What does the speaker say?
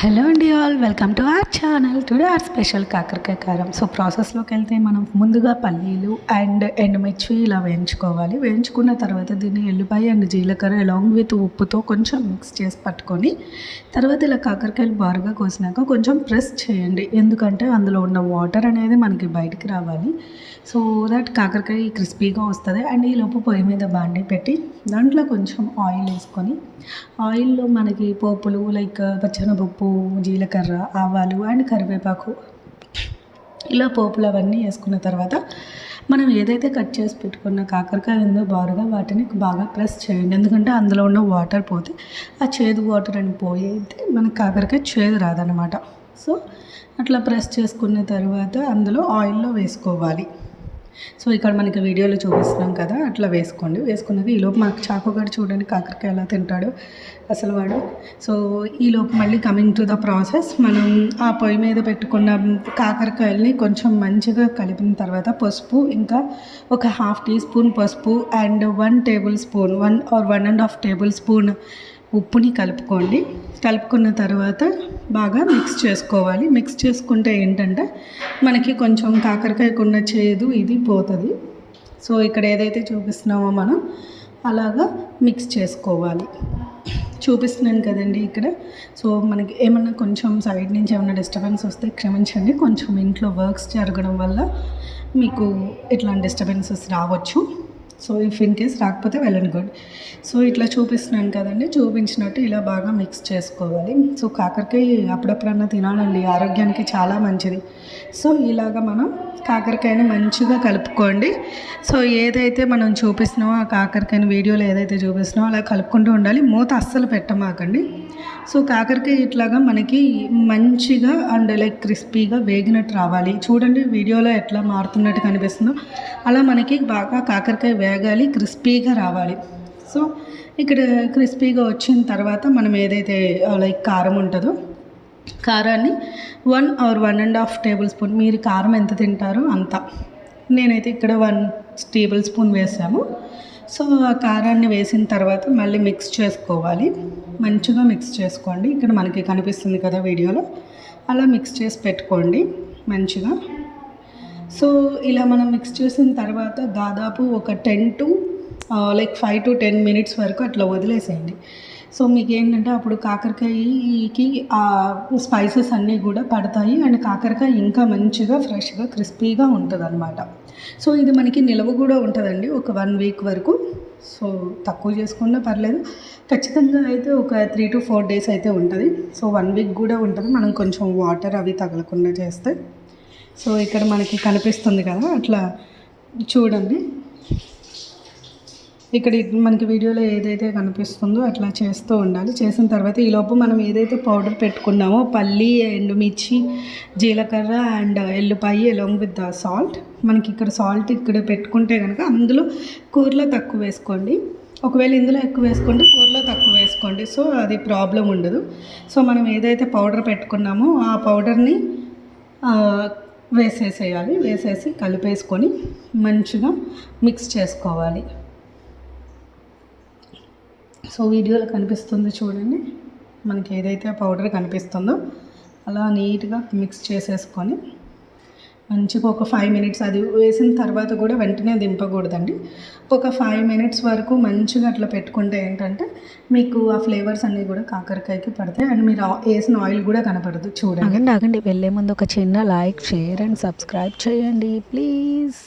Hello అండి all welcome to our channel today our special కాకరకాయ కారం. సో ప్రాసెస్లోకి వెళ్తే మనం ముందుగా పల్లీలు అండ్ ఎండుమిర్చి ఇలా వేయించుకోవాలి. వేయించుకున్న తర్వాత దీన్ని ఎల్లిపాయ అండ్ జీలకర్ర అలాంగ్ విత్ ఉప్పుతో కొంచెం మిక్స్ చేసి పట్టుకొని తర్వాత ఇలా కాకరకాయలు బారుగా కోసినాక కొంచెం ప్రెస్ చేయండి. ఎందుకంటే అందులో ఉన్న వాటర్ అనేది మనకి బయటికి రావాలి. సో దట్ కాకరకాయ క్రిస్పీగా వస్తుంది. అండ్ ఈ లోపు పొయ్యి మీద బాండి పెట్టి దాంట్లో కొంచెం ఆయిల్ వేసుకొని ఆయిల్లో మనకి పోపులు లైక్ పచ్చనపప్పు జీలకర్ర ఆవాలు అండ్ కరివేపాకు. ఇలా పోపులు అవన్నీ వేసుకున్న తర్వాత మనం ఏదైతే కట్ చేసి పెట్టుకున్న కాకరకాయ ఉందో బారుగా వాటిని బాగా ప్రెస్ చేయండి. ఎందుకంటే అందులో ఉన్న వాటర్ పోతే ఆ చేదు వాటర్ అని పోయితే మనకి కాకరకాయ చేదు రాదనమాట సో అట్లా ప్రెస్ చేసుకున్న తర్వాత అందులో ఆయిల్లో వేసుకోవాలి. సో ఇక్కడ మనకి వీడియోలో చూపిస్తున్నాం కదా అట్లా వేసుకోండి. వేసుకున్నది ఈలోపు మనకు చాకుగాడు చూడండి కాకరకాయ ఎలా తింటాడు అసలు వాడు. సో ఈలోపు మళ్ళీ కమింగ్ టు ద ప్రాసెస్ మనం ఆ పొయ్యి మీద పెట్టుకున్న కాకరకాయల్ని కొంచెం మంచిగా కలిపిన తర్వాత పసుపు ఇంకా ఒక హాఫ్ టీ స్పూన్ పసుపు and one tablespoon one or one and half tablespoon ఉప్పుని కలుపుకోండి. కలుపుకున్న తర్వాత బాగా మిక్స్ చేసుకోవాలి. మిక్స్ చేసుకుంటే ఏంటంటే మనకి కొంచెం కాకరకాయకున్న చేదు ఇది పోతుంది. సో ఇక్కడ ఏదైతే చూపిస్తున్నామో మనం అలాగా మిక్స్ చేసుకోవాలి. చూపిస్తున్నాను కదండి ఇక్కడ. సో మనకి ఏమన్నా కొంచెం సైడ్ నుంచి ఏమైనా డిస్టర్బెన్స్ వస్తే క్షమించండి. కొంచెం ఇంట్లో వర్క్స్ జరగడం వల్ల మీకు ఇట్లాంటి డిస్టర్బెన్సెస్ రావచ్చు. సో ఇఫ్ ఇన్ కేస్ రాకపోతే వెల్ అండ్ గుడ్ సో ఇట్లా చూపిస్తున్నాను కదండి. చూపించినట్టు ఇలా బాగా మిక్స్ చేసుకోవాలి. సో కాకరకాయ అప్పుడప్పుడన్నా తినాలండి. ఆరోగ్యానికి చాలా మంచిది. సో ఇలాగ మనం కాకరకాయని మంచిగా కలుపుకోండి. సో ఏదైతే మనం చూపిస్తున్నామో ఆ కాకరకాయని వీడియోలో ఏదైతే చూపిస్తున్నామో అలా కలుపుకుంటూ ఉండాలి. మూత అస్సలు పెట్టమాకండి. సో కాకరకాయ ఇట్లాగా మనకి మంచిగా అండ్ లైక్ క్రిస్పీగా వేగినట్టు రావాలి. చూడండి వీడియోలో ఎట్లా మారుతున్నట్టు కనిపిస్తుందో. అలా మనకి బాగా కాకరకాయ వేగాలి క్రిస్పీగా రావాలి. సో ఇక్కడ క్రిస్పీగా వచ్చిన తర్వాత మనం ఏదైతే లైక్ కారం ఉంటుందో కారాన్ని one or one and half tablespoon మీరు కారం ఎంత తింటారో అంత. నేనైతే ఇక్కడ వన్ టేబుల్ స్పూన్ వేసాము. సో ఆ కారాన్ని వేసిన తర్వాత మళ్ళీ మిక్స్ చేసుకోవాలి. మంచిగా మిక్స్ చేసుకోండి. ఇక్కడ మనకి కనిపిస్తుంది కదా వీడియోలో. అలా మిక్స్ చేసి పెట్టుకోండి. మంచిగా. సో ఇలా మనం మిక్స్ చేసిన తర్వాత దాదాపు ఒక ten to like five to ten minutes వరకు అట్లా వదిలేసేయండి. సో మీకు ఏంటంటే అప్పుడు కాకరకాయకి ఆ స్పైసెస్ అన్నీ కూడా పడతాయి. అండ్ కాకరకాయ ఇంకా మంచిగా ఫ్రెష్గా క్రిస్పీగా ఉంటుంది అనమాట సో ఇది మనకి నిలవ కూడా ఉంటుందండి ఒక వన్ వీక్ వరకు. సో తక్కువ చేసుకున్నా పర్లేదు. ఖచ్చితంగా అయితే ఒక త్రీ టు ఫోర్ డేస్ అయితే ఉంటుంది. సో వన్ వీక్ కూడా ఉంటుంది. మనం కొంచెం వాటర్ అవి తగలకుండా చేస్తే. సో ఇక్కడ మనకి కనిపిస్తుంది కదా అట్లా చూడండి. ఇక్కడ మనకి వీడియోలో ఏదైతే కనిపిస్తుందో అట్లా చేస్తూ ఉండాలి. చేసిన తర్వాత ఈలోపు మనం ఏదైతే పౌడర్ పెట్టుకున్నామో పల్లి ఎండుమిర్చి జీలకర్ర అండ్ ఎల్లుపాయి అలాంగ్ విత్ ద సాల్ట్ మనకి ఇక్కడ సాల్ట్ ఇక్కడ పెట్టుకుంటే కనుక అందులో కూరలో తక్కువ వేసుకోండి. ఒకవేళ ఇందులో ఎక్కువ వేసుకుంటే కూరలో తక్కువ వేసుకోండి. సో అది ప్రాబ్లం ఉండదు. సో మనం ఏదైతే పౌడర్ పెట్టుకున్నామో ఆ పౌడర్ని వేసేసేయాలి. వేసేసి కలిపేసుకొని మంచిగా మిక్స్ చేసుకోవాలి. సో వీడియోలో కనిపిస్తుంది చూడండి. మనకి ఏదైతే పౌడర్ కనిపిస్తుందో అలా నీట్గా మిక్స్ చేసేసుకొని మంచిగా ఒక ఫైవ్ మినిట్స్ అది వేసిన తర్వాత కూడా వెంటనే దింపకూడదండి. ఒక ఫైవ్ మినిట్స్ వరకు మంచిగా అట్లా పెట్టుకుంటే ఏంటంటే మీకు ఆ ఫ్లేవర్స్ అన్నీ కూడా కాకరకాయకి పడతాయి. అండ్ మీరు వేసిన ఆయిల్ కూడా కనపడదు చూడండి. ఆగండి ఆగండి. వెళ్ళే ముందు ఒక చిన్న లైక్ షేర్ అండ్ సబ్స్క్రైబ్ చేయండి ప్లీజ్